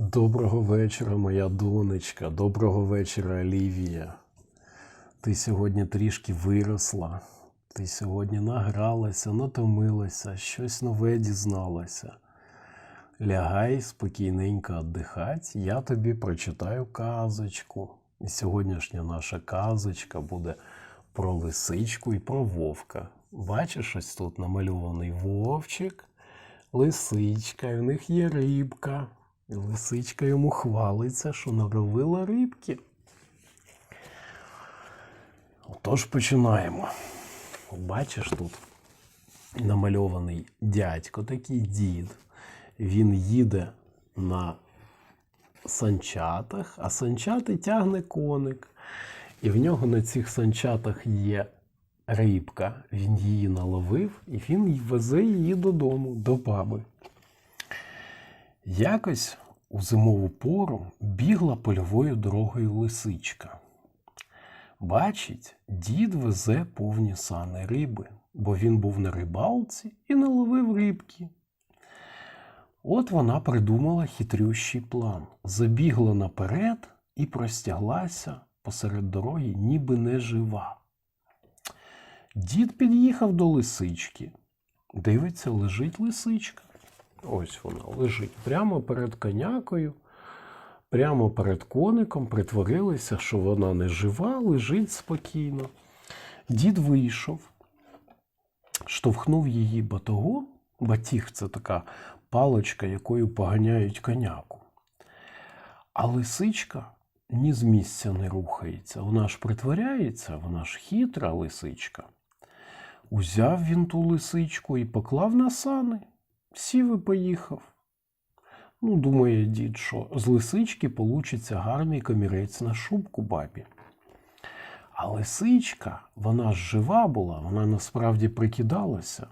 Доброго вечора, моя донечка. Доброго вечора, Олівія. Ти сьогодні трішки виросла. Ти сьогодні награлася, натомилася, щось нове дізналася. Лягай спокійненько віддихать, я тобі прочитаю казочку. І сьогоднішня наша казочка буде про лисичку і про вовка. Бачиш, ось тут намальований вовчик, лисичка, і в них є рибка. Лисичка йому хвалиться, що наробила рибки. Отож починаємо. Бачиш тут намальований дядько, такий дід. Він їде на санчатах, а санчати тягне коник. І в нього на цих санчатах є рибка. Він її наловив і він везе її додому, до баби. Якось у зимову пору бігла польовою дорогою лисичка. Бачить, дід везе повні сани риби, бо він був на рибалці і наловив рибки. От вона придумала хитрющий план, забігла наперед і простяглася посеред дороги, ніби не жива. Дід під'їхав до лисички. Дивиться, лежить лисичка. Ось вона лежить прямо перед конякою, прямо перед коником, притворилися, що вона не жива, лежить спокійно. Дід вийшов, штовхнув її батогом. Батіг це така паличка, якою поганяють коняку. А лисичка ні з місця не рухається. Вона ж притворяється, вона ж хитра лисичка. Узяв він ту лисичку і поклав на сани. Сів і поїхав. Ну, думає дід, що з лисички получиться гарний комірець на шубку бабі. А лисичка, вона ж жива була, вона насправді прикидалася.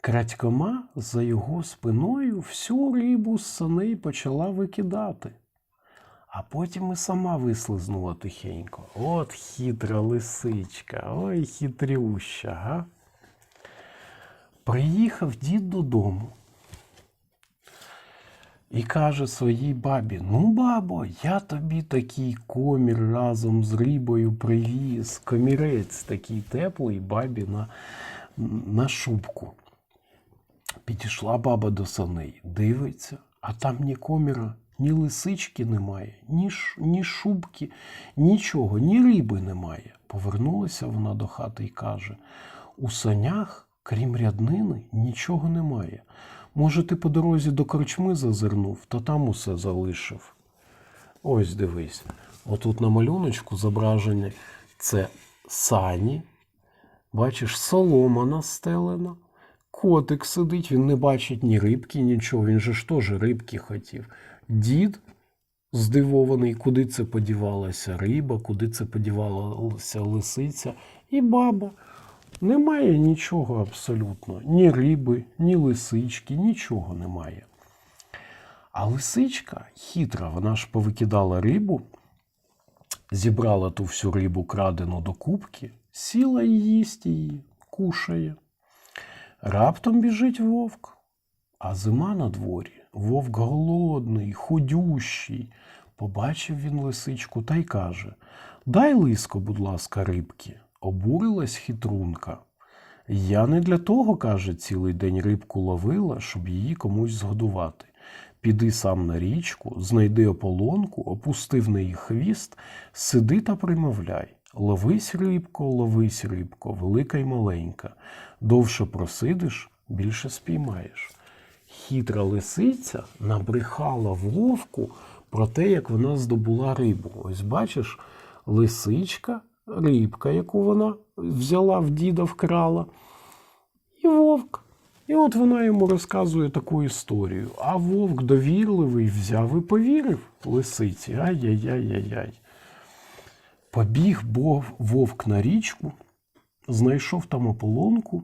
Крадькома за його спиною всю рибу з саней почала викидати. А потім і сама вислизнула тихенько. От хитра лисичка, ой хитрюща, га? Приїхав дід додому і каже своїй бабі: Ну, бабо, я тобі такий комір разом з рибою привіз. Комірець такий теплий бабі на, на шубку. Підійшла баба до саней, дивиться, а там ні коміра, ні лисички немає, ні, ні шубки, нічого, ні риби немає. Повернулася вона до хати і каже: у санях, крім ряднини, нічого немає. Може, ти по дорозі до корчми зазирнув, та там усе залишив. Ось дивись. Отут на малюночку зображені це сані. Бачиш, солома настелена. Котик сидить, він не бачить ні рибки, нічого. Він же ж теж рибки хотів. Дід здивований, куди це подівалася риба, куди це подівалася лисиця. І баба. Немає нічого абсолютно. Ні риби, ні лисички, нічого немає. А лисичка хитра, вона ж повикидала рибу, зібрала ту всю рибу крадену до кубки, сіла і їсть її, кушає. Раптом біжить вовк, а зима на дворі. Вовк голодний, худющий. Побачив він лисичку та й каже: Дай лиско, будь ласка, рибки. Обурилась хитрунка. Я не для того, каже, цілий день рибку ловила, щоб її комусь згодувати. Піди сам на річку, знайди ополонку, опусти в неї хвіст, сиди та примовляй. Ловись, рибко, ловись, рибко, велика й маленька. Довше просидиш, більше спіймаєш. Хитра лисиця набрехала вовку про те, як вона здобула рибу. Ось бачиш, лисичка, рибка, яку вона взяла в діда, вкрала, і вовк. І от вона йому розказує таку історію. А вовк довірливий взяв і повірив лисиці. Ай-яй-яй-яй-яй. Побіг вовк на річку, знайшов там ополонку.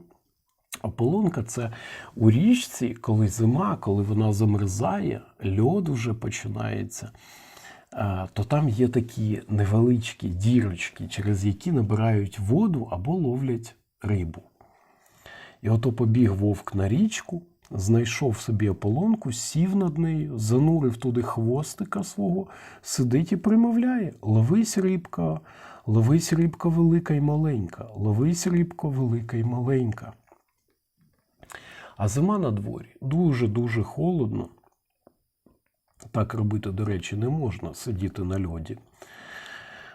Ополонка це у річці, коли зима, коли вона замерзає, льод вже починається, то там є такі невеличкі дірочки, через які набирають воду або ловлять рибу. І ото побіг вовк на річку, знайшов собі ополонку, сів над нею, занурив туди хвостика свого, сидить і примовляє: Ловись рибка, ловись рибка велика й маленька, ловись рибко велика й маленька. А зима на дворі дуже-дуже холодно. Так робити, до речі, не можна сидіти на льоді.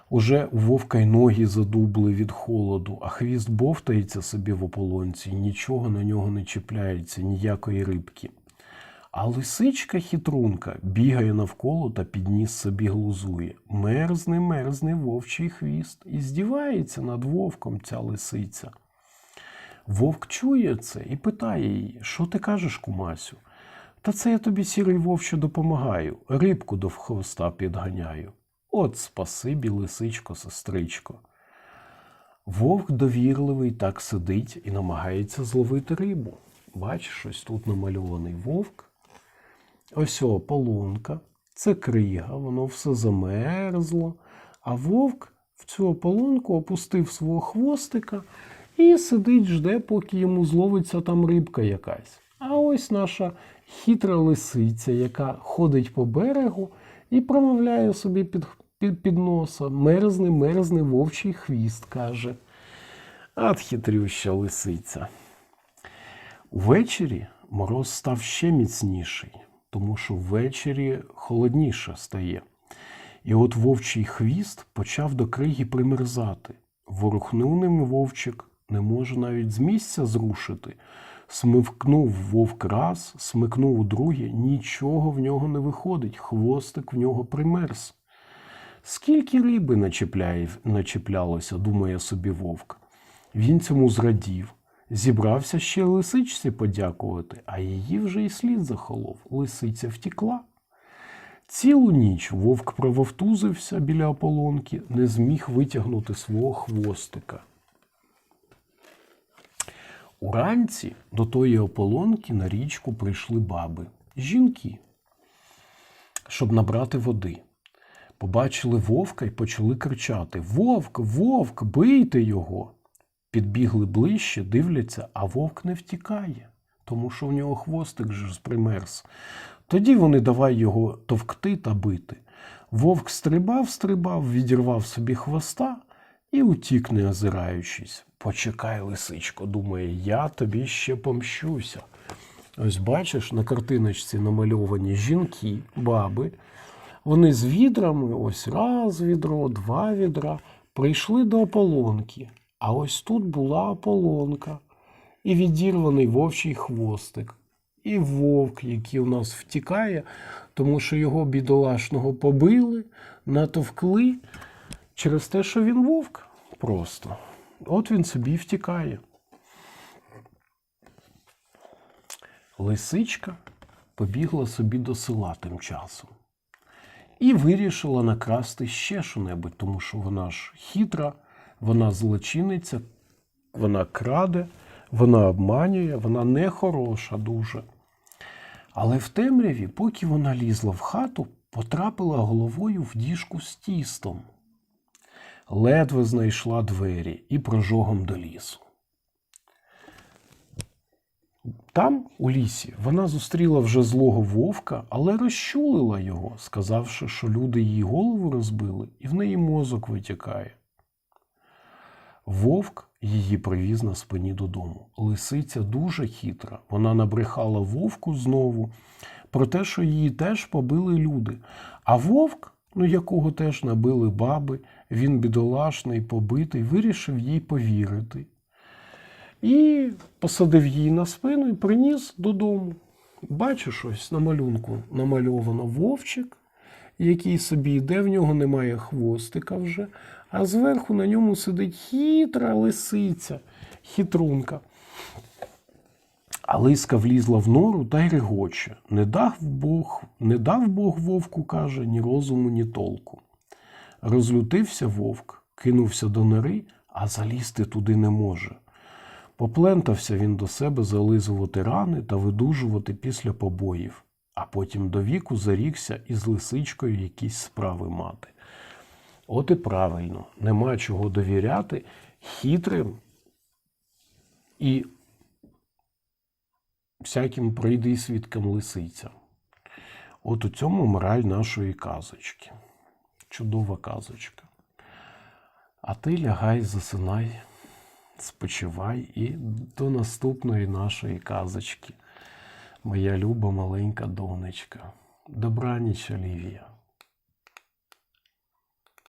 Уже у вовка й ноги задубли від холоду, а хвіст бовтається собі в ополонці, нічого на нього не чіпляється, ніякої рибки. А лисичка хитрунка бігає навколо та підніс собі глузує. Мерзне, мерзне вовчий хвіст, і здівається над вовком ця лисиця. Вовк чує це і питає її, що ти кажеш, кумасю? Та це я тобі, сірий вовче, допомагаю, рибку до хвоста підганяю. От спасибі, лисичко, сестричко. Вовк довірливий так сидить і намагається зловити рибу. Бачиш, ось тут намальований вовк. Ось о, полунка. Це крига, воно все замерзло. А вовк в цю ополонку опустив свого хвостика і сидить, жде, поки йому зловиться там рибка якась. А ось наша хитра лисиця, яка ходить по берегу і промовляє собі під, під, під носа мерзне, мерзне вовчий хвіст, каже. От хитрюща лисиця. Увечері мороз став ще міцніший, тому що ввечері холодніше стає. І от вовчий хвіст почав до криги примерзати. Ворухнув ним вовчик, не може навіть з місця зрушити. Смикнув вовк раз, смикнув у друге, нічого в нього не виходить, хвостик в нього примерз. Скільки риби начіпляє, начіплялося, думає собі вовк. Він цьому зрадів, зібрався ще лисичці подякувати, а її вже й слід захолов. Лисиця втікла. Цілу ніч вовк прововтузився біля ополонки, не зміг витягнути свого хвостика. Уранці до тої ополонки на річку прийшли баби, жінки, щоб набрати води. Побачили вовка і почали кричати: Вовк, вовк, бийте його! Підбігли ближче, дивляться, а вовк не втікає, тому що в нього хвостик ж примерз. Тоді вони давай його товкти та бити. Вовк стрибав, стрибав, відірвав собі хвоста і утік, не озираючись. Почекай, лисичко, думає, я тобі ще помщуся. Ось бачиш, на картиночці намальовані жінки, баби. Вони з відрами, ось раз відро, два відра, прийшли до ополонки. А ось тут була ополонка і відірваний вовчий хвостик. І вовк, який у нас втікає, тому що його бідолашного побили, натовкли через те, що він вовк просто. От він собі втікає. Лисичка побігла собі до села тим часом і вирішила накрасти ще що-небудь, тому що вона ж хитра, вона злочинниця, вона краде, вона обманює, вона нехороша дуже. Але в темряві, поки вона лізла в хату, потрапила головою в діжку з тістом. Ледве знайшла двері і прожогом до лісу. Там, у лісі, вона зустріла вже злого вовка, але розчулила його, сказавши, що люди її голову розбили, і в неї мозок витікає. Вовк її привіз на спині додому. Лисиця дуже хитра. Вона набрехала вовку знову про те, що її теж побили люди. А вовк, ну якого теж набили баби, він бідолашний, побитий, вирішив їй повірити. І посадив її на спину і приніс додому. Бачиш, ось на малюнку намальовано вовчик, який собі йде, в нього немає хвостика вже, а зверху на ньому сидить хитра лисиця, хитрунка. А лиска влізла в нору та й регоче. Не дав Бог, не дав Бог вовку, каже, ні розуму, ні толку. Розлютився вовк, кинувся до нори, а залізти туди не може. Поплентався він до себе зализувати рани та видужувати після побоїв, а потім до віку зарікся із лисичкою якісь справи мати. От і правильно, нема чого довіряти хитрим і всяким прийди свідкам лисиця. От у цьому мораль нашої казочки. Чудова казочка. А ти лягай, засинай, спочивай і до наступної нашої казочки. Моя люба маленька донечка. Добраніч, Олівія.